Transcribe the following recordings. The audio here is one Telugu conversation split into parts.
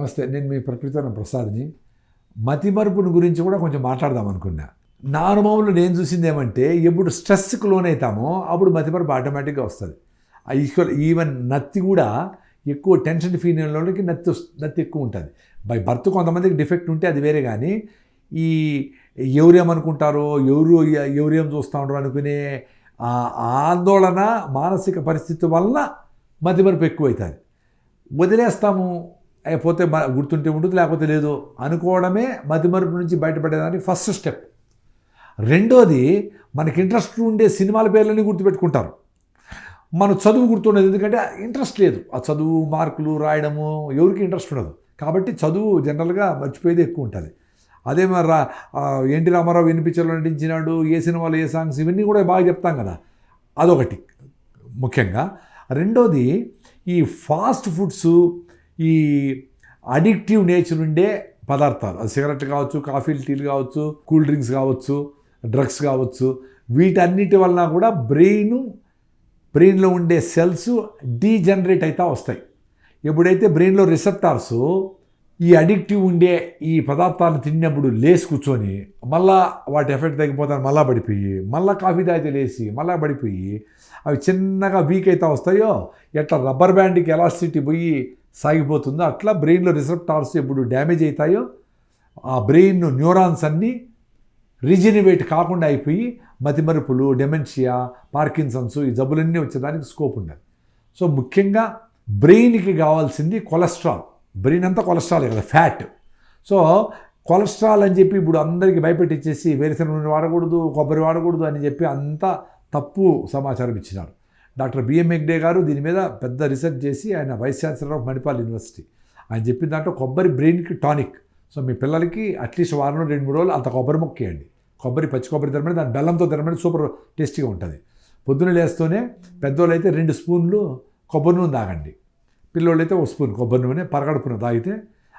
నమస్తే నేను మీ ప్రకృతి ప్రసాద్ని. మతిమరుపుని గురించి కూడా కొంచెం మాట్లాడదాం అనుకున్నా. నా అనుభవంలో నేను చూసింది ఏమంటే ఎప్పుడు స్ట్రెస్కి లోనైతామో అప్పుడు మతిమరుపు ఆటోమేటిక్గా వస్తుంది. ఆ ఈక్వల్ ఈవెన్ నత్తి కూడా ఎక్కువ టెన్షన్ ఫీల్ నత్తి నత్తి ఎక్కువ ఉంటుంది. బై బర్త్ కొంతమందికి డిఫెక్ట్ ఉంటే అది వేరే కానీ ఈ ఎవరేమనుకుంటారో ఎవరు ఎవరేం చూస్తూ ఉండరు అనుకునే ఆ ఆందోళన మానసిక పరిస్థితి వల్ల మతిమరుపు ఎక్కువ అవుతుంది వదిలేస్తాము. అయిపోతే గుర్తుంటే ఉంటుంది లేకపోతే లేదు అనుకోవడమే మతిమరుపు నుంచి బయటపడేదానికి ఫస్ట్ స్టెప్ రెండోది మనకి ఇంట్రెస్ట్ ఉండే సినిమాల పేర్లన్నీ గుర్తుపెట్టుకుంటారు. మన చదువు గుర్తుండదు ఎందుకంటే ఇంట్రెస్ట్ లేదు. ఆ చదువు మార్కులు రాయడము ఎవరికి ఇంట్రెస్ట్ ఉండదు. కాబట్టి చదువు జనరల్గా మర్చిపోయేది ఎక్కువ ఉంటుంది. అదే మరి రా ఎన్టీ రామారావు ఎన్ని పిక్చర్లు నటించినాడు ఏ సినిమాలు ఏ సాంగ్స్ ఇవన్నీ కూడా బాగా చెప్తాం కదా. అదొకటి ముఖ్యంగా. రెండోది ఈ ఫాస్ట్ ఫుడ్స్ ఈ అడిక్టివ్ నేచర్ ఉండే పదార్థాలు. అది సిగరెట్ కావచ్చు కాఫీలు టీలు కావచ్చు కూల్ డ్రింక్స్ కావచ్చు డ్రగ్స్ కావచ్చు. వీటన్నిటి వలన కూడా బ్రెయిన్ బ్రెయిన్లో ఉండే సెల్స్ డీజనరేట్ అవుతా వస్తాయి. ఎప్పుడైతే బ్రెయిన్లో రిసెప్టార్స్ ఈ అడిక్టివ్ ఉండే ఈ పదార్థాలను తిన్నప్పుడు లేచి కూర్చొని మళ్ళా వాటి ఎఫెక్ట్ తగ్గిపోతాను మళ్ళా పడిపోయి మళ్ళా కాఫీ తాగితే లేచి మళ్ళా పడిపోయి అవి చిన్నగా వీక్ అవుతా వస్తాయో ఎట్లా రబ్బర్ బ్యాండ్కి ఎలాసిటీ పోయి సాగిపోతుందో అట్లా బ్రెయిన్లో రిసెప్టార్స్ ఎప్పుడు డ్యామేజ్ అవుతాయో ఆ బ్రెయిన్ న్యూరాన్స్ అన్నీ రిజినివేట్ కాకుండా అయిపోయి మతిమరుపులు డెమెన్షియా పార్కిన్సన్స్ ఈ జబ్బులన్నీ వచ్చేదానికి స్కోప్ ఉండదు. సో ముఖ్యంగా బ్రెయిన్కి కావాల్సింది కొలెస్ట్రాల్. బ్రెయిన్ అంతా కొలెస్ట్రాల్ కదా ఫ్యాట్. సో కొలెస్ట్రాల్ అని చెప్పి ఇప్పుడు అందరికీ భయపెట్టించేసి వేరుశనగ వాడకూడదు కొబ్బరి వాడకూడదు అని చెప్పి అంతా తప్పు సమాచారం ఇచ్చినారు. డాక్టర్ బిఎం హెగ్డే గారు దీని మీద పెద్ద రీసెర్చ్ చేసి ఆయన vice chancellor of Manipal university. ఆయన చెప్పిన దాంట్లో కొబ్బరి బ్రెయిన్కి టానిక్. సో మీ పిల్లలకి అట్లీస్ట్ వారంలో రెండు మూడు రోజులు అంత కొబ్బరి మొక్కేయండి కొబ్బరి పచ్చి కొబ్బరి తినమని దాని బెల్లంతో తినమని సూపర్ టేస్టీగా ఉంటుంది. పొద్దున లేస్తూనే పెద్దోళ్ళు అయితే రెండు స్పూన్లు కొబ్బరి నూనె తాగండి. పిల్లోళ్ళు అయితే ఒక స్పూన్ కొబ్బరి నూనె పరగడుపున తాగితే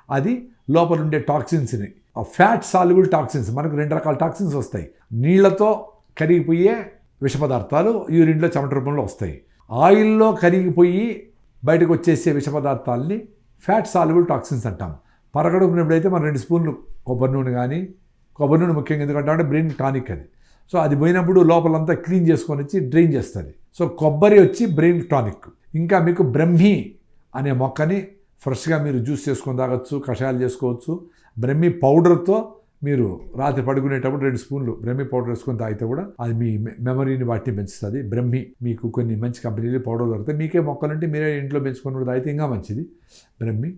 అది లోపల ఉండే టాక్సిన్స్ని ఆ ఫ్యాట్ సాల్యుబుల్ టాక్సిన్స్ మనకు రెండు రకాల టాక్సిన్స్ వస్తాయి. నీళ్ళతో కరిగిపోయే విష పదార్థాలు యూరిన్లో చెమట రూపంలో వస్తాయి. ఆయిల్లో కరిగిపోయి బయటకు వచ్చేసే విష పదార్థాలని ఫ్యాట్ సాల్యుబుల్ టాక్సిన్స్ అంటాం. పరగడుపునప్పుడైతే మనం రెండు స్పూన్లు కొబ్బరి నూనె కానీ కొబ్బరి నూనె ముఖ్యంగా ఎందుకంటే అంటే బ్రెయిన్ టానిక్ అది. సో అది పోయినప్పుడు లోపలంతా క్లీన్ చేసుకొని వచ్చి డ్రైన్ చేస్తుంది. సో కొబ్బరి వచ్చి బ్రెయిన్ టానిక్. ఇంకా మీకు బ్రహ్మి అనే మొక్కని ఫ్రెష్గా మీరు జ్యూస్ చేసుకొని తాగొచ్చు కషాయాలు చేసుకోవచ్చు. బ్రహ్మి పౌడర్తో మీరు రాత్రి పడుకునేటప్పుడు రెండు స్పూన్లు బ్రహ్మి పౌడర్ వేసుకొని తాగితే కూడా అది మీ మెమరీని వాటిని పెంచుతుంది. బ్రహ్మి మీకు కొన్ని మంచి కంపెనీలు పౌడర్ దొరుకుతాయి. మీకే మొక్కలుంటే మీరే ఇంట్లో పెంచుకొని కూడా తాగితే ఇంకా మంచిది. బ్రహ్మి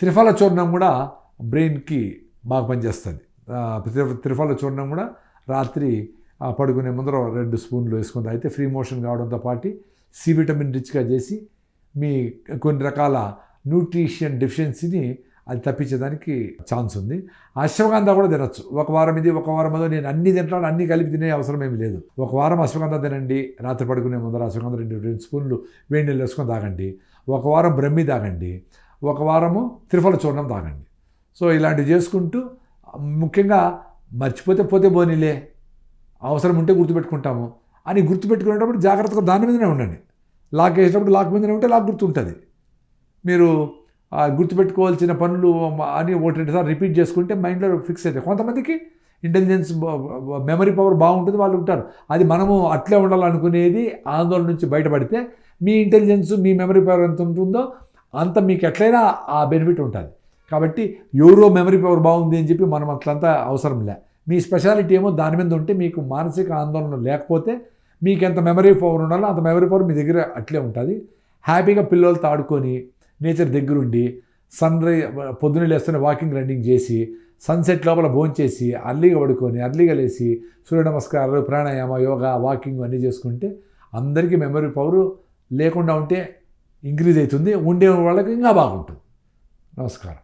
త్రిఫల చూర్ణం కూడా బ్రెయిన్కి బాగా పనిచేస్తుంది. త్రిఫల చూర్ణం కూడా రాత్రి పడుకునే ముందర రెండు స్పూన్లు వేసుకొని తాగితే ఫ్రీ మోషన్ కావడంతో పాటు సి విటమిన్ రిచ్గా చేసి మీ కొన్ని రకాల న్యూట్రిషన్ డెఫిషియన్సీని అది తప్పించేదానికి ఛాన్స్ ఉంది. అశ్వగంధ కూడా తినచ్చు. ఒక వారం ఇది ఒక వారం అదో. నేను అన్ని తింటాను అన్ని కలిపి తినే అవసరం ఏమి లేదు. ఒక వారం అశ్వగంధ తినండి రాత్రి పడుకునే ముందర అశ్వగంధ రెండు రెండు స్పూన్లు వేడి నీళ్ళు వేసుకొని తాగండి. ఒక వారం బ్రహ్మి తాగండి. ఒక వారము త్రిఫల చూర్ణం తాగండి. సో ఇలాంటివి చేసుకుంటూ ముఖ్యంగా మర్చిపోతే పోతే బోనిలే అవసరం ఉంటే గుర్తుపెట్టుకుంటాము అని గుర్తుపెట్టుకునేటప్పుడు జాగ్రత్తగా దాని మీదనే ఉండండి. లాక్ వేసేటప్పుడు లాక్ మీదనే ఉంటే లాక్ గుర్తుంటుంది. మీరు గుర్తుపెట్టుకోవాల్సిన పనులు అని ఒకటి రెండుసార్లు రిపీట్ చేసుకుంటే మైండ్లో ఫిక్స్ అవుతాయి. కొంతమందికి ఇంటెలిజెన్స్ మెమరీ పవర్ బాగుంటుంది వాళ్ళు ఉంటారు. అది మనము అట్లే ఉండాలనుకునేది ఆందోళన నుంచి బయటపడితే మీ ఇంటెలిజెన్స్ మీ మెమరీ పవర్ ఎంత ఉంటుందో అంత మీకు ఎట్లయినా ఆ బెనిఫిట్ ఉంటుంది. కాబట్టి ఎవరో మెమరీ పవర్ బాగుంది అని చెప్పి మనం అట్లంతా అవసరం లే. మీ స్పెషాలిటీ ఏమో దాని మీద ఉంటే మీకు మానసిక ఆందోళన లేకపోతే మీకు ఎంత మెమరీ పవర్ ఉండాలో అంత మెమరీ పవర్ మీ దగ్గర అట్లే ఉంటుంది. హ్యాపీగా పిల్లలతో ఆడుకొని నేచర్ దగ్గరుండి సన్ రై పొద్దున్న లేస్తూనే వాకింగ్ రన్నింగ్ చేసి సన్సెట్ లోపల భోంచేసి అర్లీగా పడుకొని అర్లీగా లేచి సూర్య నమస్కారాలు ప్రాణాయామ యోగా వాకింగ్ అన్నీ చేసుకుంటే అందరికీ మెమరీ పవర్ లేకుండా ఉంటే ఇంక్రీజ్ అవుతుంది ఉండే వాళ్ళకి ఇంకా బాగుంటుంది. నమస్కారం.